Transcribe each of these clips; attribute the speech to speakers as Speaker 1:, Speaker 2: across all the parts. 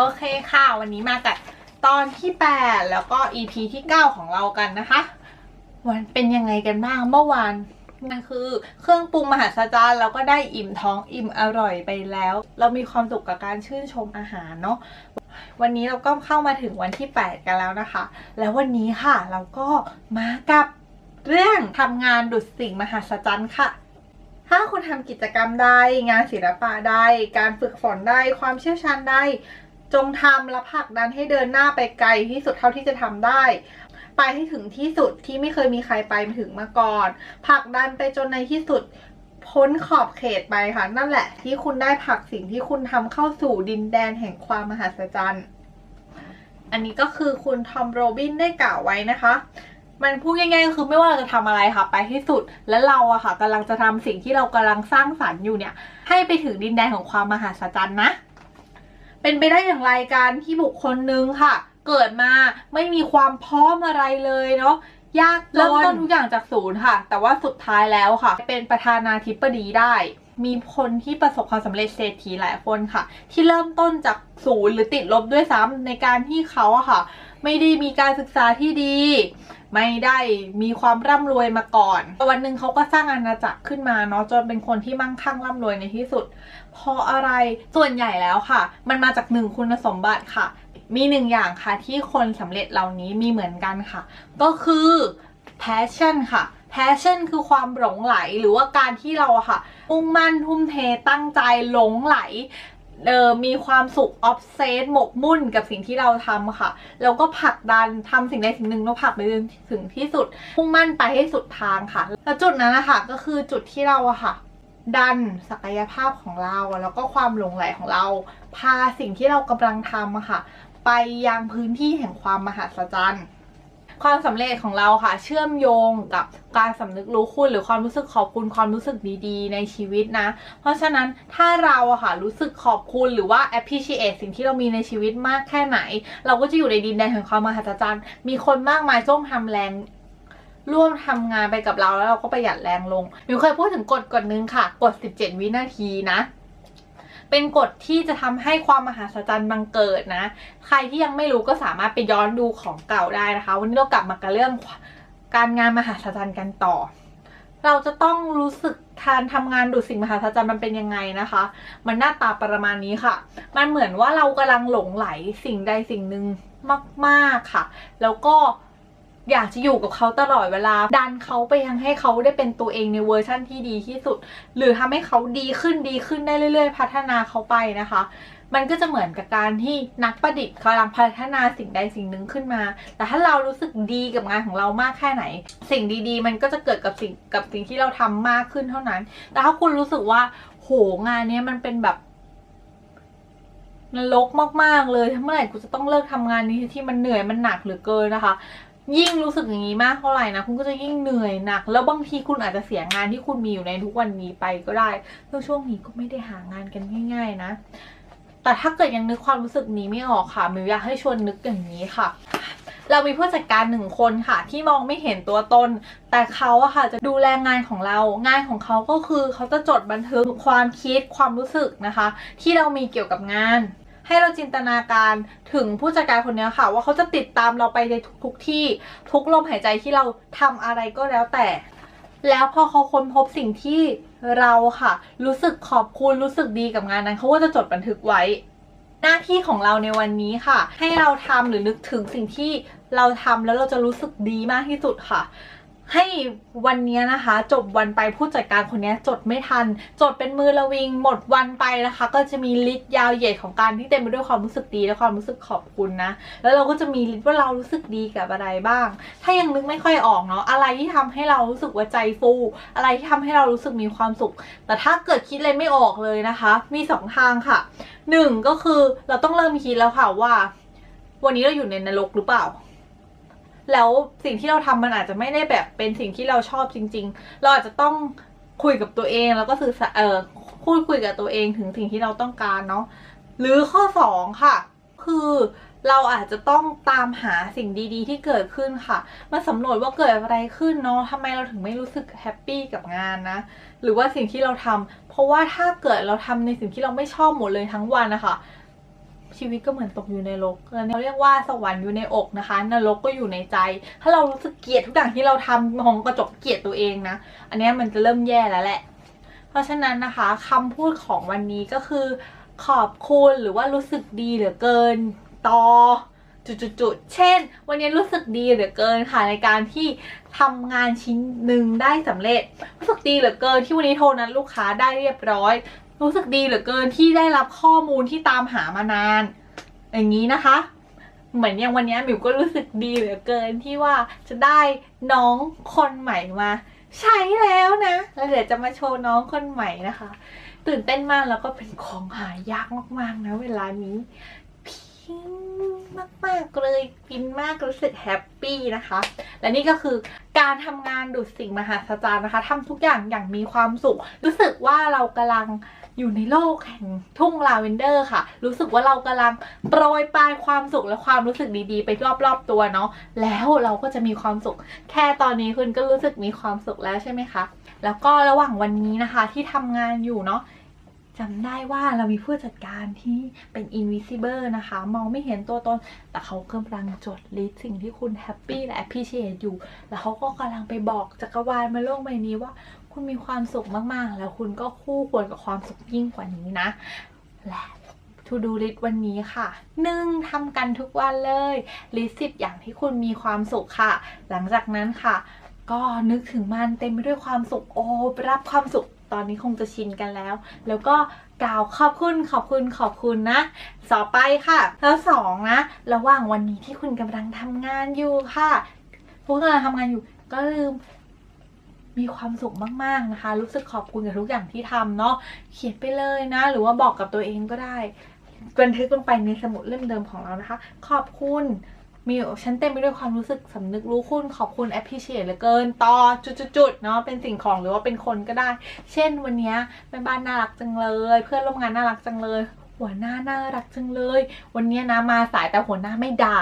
Speaker 1: โอเคค่ะ วันนี้มากับตอนที่ 8 แล้วก็ EP ที่ 9 ของเรากันนะคะ วันเป็นยังไงกันบ้างเมื่อวานมันคือเครื่องปรุงมหาศาลเราก็ได้อิ่มท้องอิ่มอร่อยไปแล้ว เรามีความสุขกับการชื่นชมอาหารเนาะวันนี้เราก็เข้ามาถึงวันที่ 8 กันแล้วนะคะ แล้ววันนี้ค่ะเราก็มากับเรื่องทำงานดุดสิ่งมหัศจรรย์ค่ะถ้าคุณทำกิจกรรมใดงานศิลปะใดการฝึกฝนได้ความเชี่ยวชาญได้ จงทำและผลักดันให้เดินหน้าไปไกลที่สุดเท่าที่จะทำได้ ไปให้ถึงที่สุดที่ไม่เคยมีใครไปถึงมาก่อนผลักดันไปจนในที่สุดพ้นขอบเขตไปค่ะ นั่นแหละที่คุณได้ผลักสิ่งที่คุณทำเข้าสู่ดินแดนแห่งความมหัศจรรย์ อันนี้ก็คือคุณทอมโรบินได้กล่าวไว้นะคะมันพูดง่ายๆก็คือไม่ว่าเราจะทำอะไรค่ะ ไปให้สุดและเราอะค่ะกำลังจะทำสิ่งที่เรากำลังสร้างสรรค์อยู่เนี่ย ให้ไปถึงดินแดนของความมหัศจรรย์นะ เป็นไปได้อย่างไรการที่บุคคลนึงค่ะ เกิดมาไม่มีความพร้อมอะไรเลยเนาะยากเริ่มต้นทุกอย่างจากศูนย์ค่ะ แต่ว่าสุดท้ายแล้วค่ะ เป็นประธานาธิบดีได้ มีคนที่ประสบความสำเร็จเศรษฐีหลายคนค่ะ ที่เริ่มต้นจากศูนย์หรือติดลบด้วยซ้ำในการที่เขาอะค่ะ ไม่ได้มีการศึกษาที่ดี ไม่ได้มีความร่ำรวยมาก่อน วันหนึ่งเขาก็สร้างอาณาจักรขึ้นมาเนาะจนเป็นคนที่มั่งคั่งร่ำรวยในที่สุดเพราะอะไรส่วนใหญ่แล้วค่ะ มันมาจากหนึ่งคุณสมบัติค่ะ มีหนึ่งอย่างค่ะที่คนสำเร็จเหล่านี้มีเหมือนกันค่ะ ก็คือ passion ค่ะ passion คือความหลงไหลหรือว่าการที่เราค่ะมุ่งมั่นทุ่มเทตั้งใจหลงไหล เออมีความสุขออฟเซตหมกมุ่นกับสิ่งที่เราทำค่ะ แล้วก็ผลักดันทำสิ่งใดสิ่งหนึ่งแล้วผลักไปถึงที่สุดมุ่งมั่นไปให้สุดทางค่ะ แล้วจุดนั้นนะคะก็คือจุดที่เราอะค่ะ ดันศักยภาพของเราแล้วก็ความหลงไหลของเรา พาสิ่งที่เรากำลังทำอะค่ะ ไปยังพื้นที่แห่งความมหัศจรรย์ ความสำเร็จของเราค่ะ เชื่อมโยงกับการสำนึกรู้คุณหรือความรู้สึกขอบคุณความรู้สึกดีๆ ในชีวิตนะ เพราะฉะนั้นถ้าเราอะค่ะรู้สึกขอบคุณหรือว่า appreciate สิ่งที่เรามีในชีวิตมากแค่ไหน เราก็จะอยู่ในดินแดนแห่งความมหัศจรรย์ มีคนมากมายจ้องทำแรงร่วมทำงานไปกับเราแล้วเราก็ประหยัดแรงลงมิวเคยพูดถึงกฎกฎนึงค่ะ กฎ 17 วินาทีนะ เป็นกฎที่จะทำให้ความมหัศจรรย์บังเกิดนะ ใครที่ยังไม่รู้ก็สามารถไปย้อนดูของเก่าได้นะคะ วันนี้เรากลับมากับเรื่องการงานมหัศจรรย์กันต่อ เราจะต้องรู้สึกการทำงานดูสิ่งมหัศจรรย์มันเป็นยังไงนะคะ มันหน้าตาประมาณนี้ค่ะ มันเหมือนว่าเรากำลังหลงไหลสิ่งใดสิ่งหนึ่งมาก ๆค่ะ แล้วก็ อยากจะอยู่กับเขาตลอดเวลา ดันเขาไปยังให้เขาได้เป็นตัวเองในเวอร์ชั่นที่ดีที่สุด หรือทำให้เขาดีขึ้นดีขึ้นได้เรื่อย ๆ พัฒนาเขาไปนะคะมันก็จะเหมือนกับการที่นักประดิษฐ์กำลังพัฒนาสิ่งใดสิ่งหนึ่งขึ้นมา แต่ถ้าเรารู้สึกดีกับงานของเรามากแค่ไหน สิ่งดีๆ มันก็จะเกิดกับสิ่งกับสิ่งที่เราทำมากขึ้นเท่านั้น แต่ถ้าคุณรู้สึกว่า โหงานนี้มันเป็นแบบนรกมากๆเลยเมื่อไหร่กูจะต้องเลิกทำงานนี้ที่มันเหนื่อยมันหนักเหลือเกินนะคะ ยิ่งรู้สึกอย่างนี้มากเท่าไหร่นะคุณก็จะยิ่งเหนื่อยหนัก แล้วบางทีคุณอาจจะเสียงานที่คุณมีอยู่ในทุกวันนี้ไปก็ได้เพราะช่วงนี้ก็ไม่ได้หางานกันง่าย ๆ นะ แต่ถ้าเกิดยังนึกความรู้สึกนี้ไม่ออกค่ะมิวอยากให้ชวนนึกอย่างนี้ค่ะ เรามีผู้จัดการหนึ่งคนค่ะ ที่มองไม่เห็นตัวตน แต่เขาอะค่ะจะดูแลงานของเรา งานของเขาก็คือเขาจะจดบันทึกความคิดความรู้สึกนะคะ ที่เรามีเกี่ยวกับงาน ให้เราจินตนาการถึงผู้จัดการคนนี้ค่ะ ว่าเขาจะติดตามเราไปในทุกๆที่ทุกลมหายใจที่เราทำอะไรก็แล้วแต่ แล้วพอเขาค้นพบสิ่งที่เราค่ะ รู้สึกขอบคุณรู้สึกดีกับงานนั้นเขาก็จะจดบันทึกไว้ หน้าที่ของเราในวันนี้ค่ะ ให้เราทำหรือนึกถึงสิ่งที่เราทำแล้วเราจะรู้สึกดีมากที่สุดค่ะ ให้วันนี้นะคะ จบวันไปผู้จัดการคนนี้จดไม่ทัน จดเป็นมือระวิงหมดวันไปนะคะ ก็จะมีลิสต์ยาวเหยียดของการที่เต็มไปด้วยความรู้สึกดีและความรู้สึกขอบคุณนะ แล้วเราก็จะมีลิสต์ว่าเรารู้สึกดีกับอะไรบ้าง ถ้ายังนึกไม่ค่อยออกเนาะอะไรที่ทำให้เรารู้สึกว่าใจฟู อะไรที่ทำให้เรารู้สึกมีความสุข แต่ถ้าเกิดคิดอะไรไม่ออกเลยนะคะ มีสองทางค่ะหนึ่งก็คือเราต้องเริ่มคิดแล้วค่ะว่า วันนี้เราอยู่ในนรกหรือเปล่า แล้วสิ่งที่เราทำมันอาจจะไม่ได้แบบเป็นสิ่งที่เราชอบจริง ๆ เราอาจจะต้องคุยกับตัวเองแล้วก็สื่อเออพูดคุยกับตัวเองถึงสิ่งที่เราต้องการเนาะหรือข้อสองค่ะ คือเราอาจจะต้องตามหาสิ่งดีๆ ที่เกิดขึ้นค่ะ มาสำรวจว่าเกิดอะไรขึ้นเนาะทำไมเราถึงไม่รู้สึกแฮปปี้กับงานนะ หรือว่าสิ่งที่เราทำ เพราะว่าถ้าเกิดเราทำในสิ่งที่เราไม่ชอบหมดเลยทั้งวันนะคะ ชีวิตก็เหมือนตกอยู่ในรกเออเขาเรียกว่าสวรรค์อยู่ในอกนะคะ นรกก็อยู่ในใจ ถ้าเรารู้สึกเกลียดทุกอย่างที่เราทำมองกระจกเกลียดตัวเองนะ อันนี้มันจะเริ่มแย่แล้วแหละ เพราะฉะนั้นนะคะคำพูดของวันนี้ก็คือ ขอบคุณหรือว่ารู้สึกดีเหลือเกินต่อจุดๆ เช่น วันนี้รู้สึกดีเหลือเกินค่ะในการที่ทำงานชิ้นหนึ่งได้สำเร็จ รู้สึกดีเหลือเกินที่วันนี้โทรนัดลูกค้าได้เรียบร้อย รู้สึกดีเหลือเกินที่ได้รับข้อมูลที่ตามหามานาน อย่างนี้นะคะ เหมือนอย่างวันนี้มิวก็รู้สึกดีเหลือเกินที่ว่าจะได้น้องคนใหม่มา ใช้แล้วนะ แล้วเดี๋ยวจะมาโชว์น้องคนใหม่นะคะ ตื่นเต้นมากแล้วก็เป็นของหายากมากๆนะเวลานี้ พินมากๆเลยพินมากรู้สึกแฮปปี้นะคะ และนี่ก็คือการทำงานดูดสิ่งมหัศจรรย์นะคะทำทุกอย่างอย่างมีความสุข รู้สึกว่าเรากำลังอยู่ในโลกแห่งทุ่งลาเวนเดอร์ค่ะ รู้สึกว่าเรากำลังโปรยปลายความสุขและความรู้สึกดีๆ ไปรอบๆตัวเนาะแล้วเราก็จะมีความสุข แค่ตอนนี้คุณก็รู้สึกมีความสุขแล้วใช่ไหมคะ แล้วก็ระหว่างวันนี้นะคะที่ทำงานอยู่เนาะ จำได้ว่าเรามีผู้จัดการที่เป็น invisible นะคะ มองไม่เห็นตัวตน แต่เขากำลังจดลิสต์สิ่งที่คุณแฮปปี้และ appreciate อยู่ แล้วเขาก็กำลังไปบอกจักรวาลมาโลกใบนี้ว่า คุณมีความสุขมาก ๆ แล้วคุณก็คู่ควรกับความสุขยิ่งกว่านี้นะ และ to do list วันนี้ค่ะหนึ่งทำกันทุกวันเลยลิสต์สิบอย่างที่คุณมีความสุขค่ะ หลังจากนั้นค่ะ ก็นึกถึงมันเต็มไปด้วยความสุขโอ้รับความสุข ตอนนี้คงจะชินกันแล้ว แล้วก็กล่าวขอบคุณขอบคุณขอบคุณนะต่อไปค่ะ แล้วสองนะ ระหว่างวันนี้ที่คุณกำลังทำงานอยู่ค่ะพวกกำลังทำงานอยู่ก็ลืมมีความสุขมากๆนะคะ รู้สึกขอบคุณกับทุกอย่างที่ทำเนาะเขียนไปเลยนะ หรือว่าบอกกับตัวเองก็ได้บันทึกลงไปในสมุดเล่มเดิมของเรานะคะ ขอบคุณ มีฉันเต็มไปด้วยความรู้สึกสำนึกรู้คุณขอบคุณ appreciate เหลือเกินต่อจุดๆเนาะเป็นสิ่งของหรือว่าเป็นคนก็ได้ เช่นวันนี้แม่บ้านน่ารักจังเลย เพื่อนร่วมงานน่ารักจังเลย หัวหน้าน่ารักจังเลย วันนี้นะมาสายแต่หัวหน้าไม่ด่า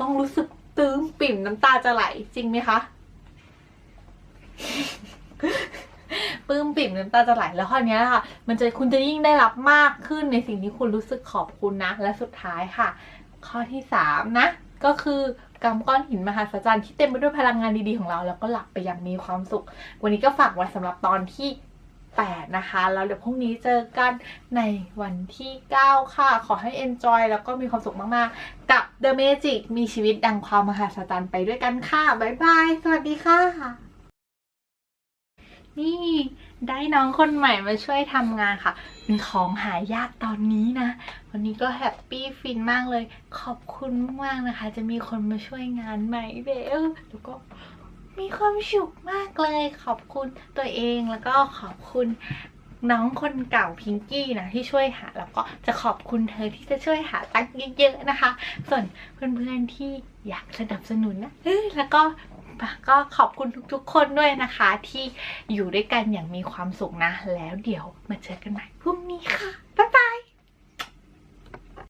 Speaker 1: ต้องรู้สึกตื้มปิ่มน้ำตาจะไหลจริงไหมคะปื้มปิ่มน้ำตาจะไหลแล้วข้อนี้ค่ะ มันจะคุณจะยิ่งได้รับมากขึ้นในสิ่งที่คุณรู้สึกขอบคุณนะ และสุดท้ายค่ะ ข้อที่สามนะ ก็คือกำก้อนหินมหัศจรรย์ที่เต็มไปด้วยพลังงานดีๆของเรา แล้วก็หลับไปอย่างมีความสุข วันนี้ก็ฝากไว้สำหรับตอนที่ 8 นะคะ แล้วเดี๋ยวพรุ่งนี้เจอกันในวันที่ 9 ค่ะ ขอให้ enjoy แล้วก็มีความสุขมากๆ กับ The Magic มีชีวิตดังความมหัศจรรย์ไปด้วยกันค่ะ บ๊ายบาย สวัสดีค่ะ นี่ ได้น้องคนใหม่มาช่วยทำงานค่ะมีของหายากตอนนี้นะ วันนี้ก็แฮปปี้ฟินมากเลย ขอบคุณมากๆนะคะ จะมีคนมาช่วยงานใหม่เบลแล้วก็มีความสุขมากเลย ขอบคุณตัวเองแล้วก็ขอบคุณน้องคนเก่าพิงกี้นะที่ช่วยหา แล้วก็จะขอบคุณเธอที่จะช่วยหาตังค์เยอะๆนะคะ ส่วนเพื่อนๆที่อยากสนับสนุนนะเอ้ยแล้วก็ ก็ขอบคุณทุกๆ คนด้วยนะคะ ที่อยู่ด้วยกันอย่างมีความสุขนะ แล้วเดี๋ยวมาเจอกันใหม่พรุ่งนี้ค่ะ บ๊ายบาย